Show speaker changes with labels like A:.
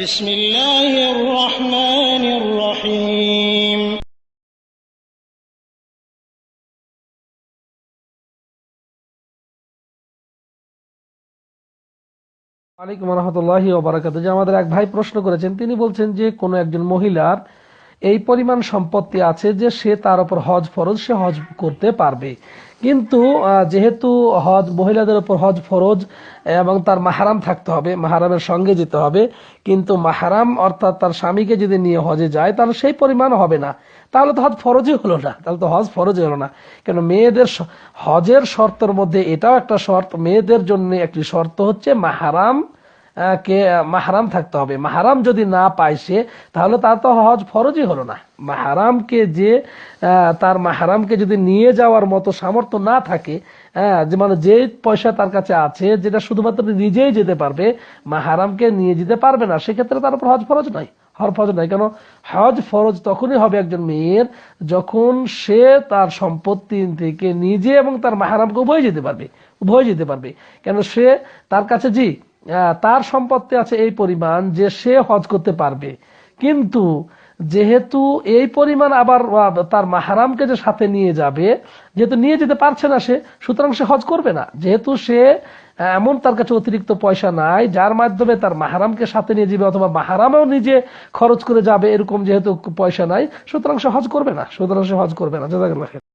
A: بسم الله الرحمن الرحيم
B: আলাইকুম রহমতুল্লাহি ওবরাকাত যে আমাদের এক ভাই প্রশ্ন করেছেন তিনি বলছেন যে কোনো একজন মহিলার এই পরিমাণ সম্পত্তি আছে যে সে তার উপর হজ ফরজ, সে হজ করতে পারবে। কিন্তু যেহেতু হজ, মহিলাদের উপর হজ ফরজ, এবং তার মাহারাম থাকতে হবে, মাহারামের সঙ্গে যেতে হবে, কিন্তু মাহারাম অর্থাৎ তার স্বামীকে যদি নিয়ে হজে যায়, তাহলে সেই পরিমাণ হবে না। তাহলে তো হজ ফরজই হলো না, তাহলে তো হজ ফরজই হলো না। কেন, মেয়েদের হজের শর্তের মধ্যে এটাও একটা শর্ত, মেয়েদের জন্য একটি শর্ত হচ্ছে মাহারাম কে, মাহারাম থাকতে হবে। মাহারাম যদি না পায় সে, তাহলে তার তো হজ ফরজই হলো না। মাহারামকে যে তার মাহারামকে যদি নিয়ে যাওয়ার মতো সামর্থ্য না থাকে হ্যাঁ যে মানে যে পয়সা তার কাছে আছে, যেটা শুধুমাত্র নিজেই যেতে পারবে, মাহারামকে নিয়ে যেতে পারবে না, সেক্ষেত্রে তার উপর হজ ফরজ নয়। হজ ফরজ নয়। কেন? হজ ফরজ তখনই হবে একজন মেয়ের, যখন সে তার সম্পত্তি থেকে নিজে এবং তার মাহারামকে উভয় যেতে পারবে। উভয় যেতে পারবে। কেন? সে তার কাছে জি তার সম্পত্তি আছে এই পরিমাণ যে সে হজ করতে পারবে। কিন্তু যেহেতু এই পরিমাণ আবার তার মাহারামকে যে সাথে নিয়ে যাবে, যেহেতু নিয়ে যেতে পারছে না সে, সুতরাং সে হজ করবে না। যেহেতু সে এমন তার কাছে অতিরিক্ত পয়সা নাই, যার মাধ্যমে তার মাহারামকে সাথে নিয়ে যাবে অথবা মাহারামেও নিজে খরচ করে যাবে, এরকম যেহেতু পয়সা নাই, সুতরাং সে হজ করবে না। সুতরাং সে হজ করবে না। জাজাকাল্লাহ।